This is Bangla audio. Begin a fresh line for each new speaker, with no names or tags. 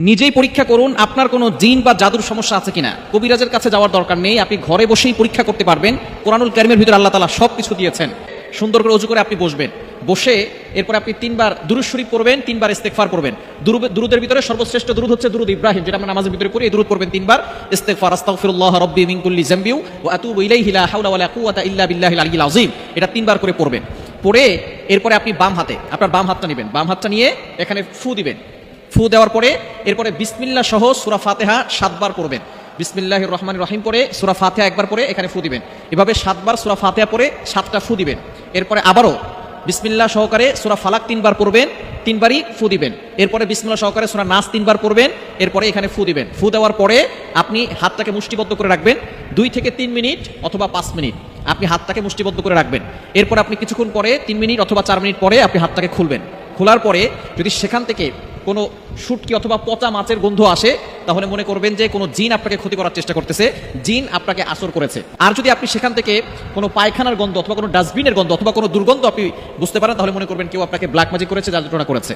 নিজেই পরীক্ষা করুন আপনার কোনো জিন বা জাদুর সমস্যা আছে কিনা। কবিরাজের কাছে যাওয়ার দরকার নেই, আপনি ঘরে বসেই পরীক্ষা করতে পারবেন। কোরআনুল কারিমের ভিতরে আল্লাহ তালা সব কিছু দিয়েছেন। সুন্দর করে অজু করে আপনি বসবেন। বসে এরপর আপনি তিনবার দুরুদ শরীফ পড়বেন, তিনবার ইস্তেকফার পড়বেন। দুরুদ- দুরুদের ভিতরে সর্বশ্রেষ্ঠ দুরুদ হচ্ছে দুরুদ ইব্রাহিম, যেটা আমরা নামাজের ভিতরে পড়ি, এই দুরুদ পড়বেন তিনবার। ইস্তেগফার, আস্তাগফিরুল্লাহ রাব্বি মিন কুল্লি জামবিউ ওয়া আতুবু ইলাইহি লা হাওলা ওয়ালা কুওয়াতা ইল্লা বিল্লাহিল আলিয়্যিল আযীম। এটা তিনবার করে পড়বেন। পড়ে এরপরে আপনি বাম হাতে, আপনার বাম হাতটা নেবেন। বাম হাতটা নিয়ে এখানে ফু দিবেন। ফু দেওয়ার পরে, এরপরে বিসমিল্লা সহ সুরা ফাতেহা সাতবার পড়বেন। বিসমিল্লাহ রহমান রহিম পরে সুরা ফাতেহা একবার পরে এখানে ফু দিবেন। এভাবে সাতবার সুরা ফাতেহা পরে সাতটা ফু দিবেন। এরপরে আবারও বিসমিল্লাহ সহকারে সুরা ফালাক তিনবার পড়বেন, তিনবারই ফু দিবেন। এরপরে বিসমিল্লাহ সহকারে সুরা নাস তিনবার পড়বেন, এরপরে এখানে ফু দিবেন। ফু দেওয়ার পরে আপনি হাতটাকে মুষ্টিবদ্ধ করে রাখবেন দুই থেকে তিন মিনিট অথবা পাঁচ মিনিট। আপনি হাতটাকে মুষ্টিবদ্ধ করে রাখবেন। এরপর আপনি কিছুক্ষণ পরে তিন মিনিট অথবা চার মিনিট পরে আপনি হাতটাকে খুলবেন। খোলার পরে যদি সেখান থেকে কোনো শুটকি অথবা পচা মাছের গন্ধ আসে, তাহলে মনে করবেন যে কোনো জিন আপনাকে ক্ষতি করার চেষ্টা করতেছে, জিন আপনাকে আসর করেছে। আর যদি আপনি সেখান থেকে কোনো পায়খানার গন্ধ অথবা কোনো ডাস্টবিনের গন্ধ অথবা কোনো দুর্গন্ধ আপনি বুঝতে পারেন, তাহলে মনে করবেন কেউ আপনাকে ব্ল্যাক ম্যাজিক করেছে জাদুটনা করেছে।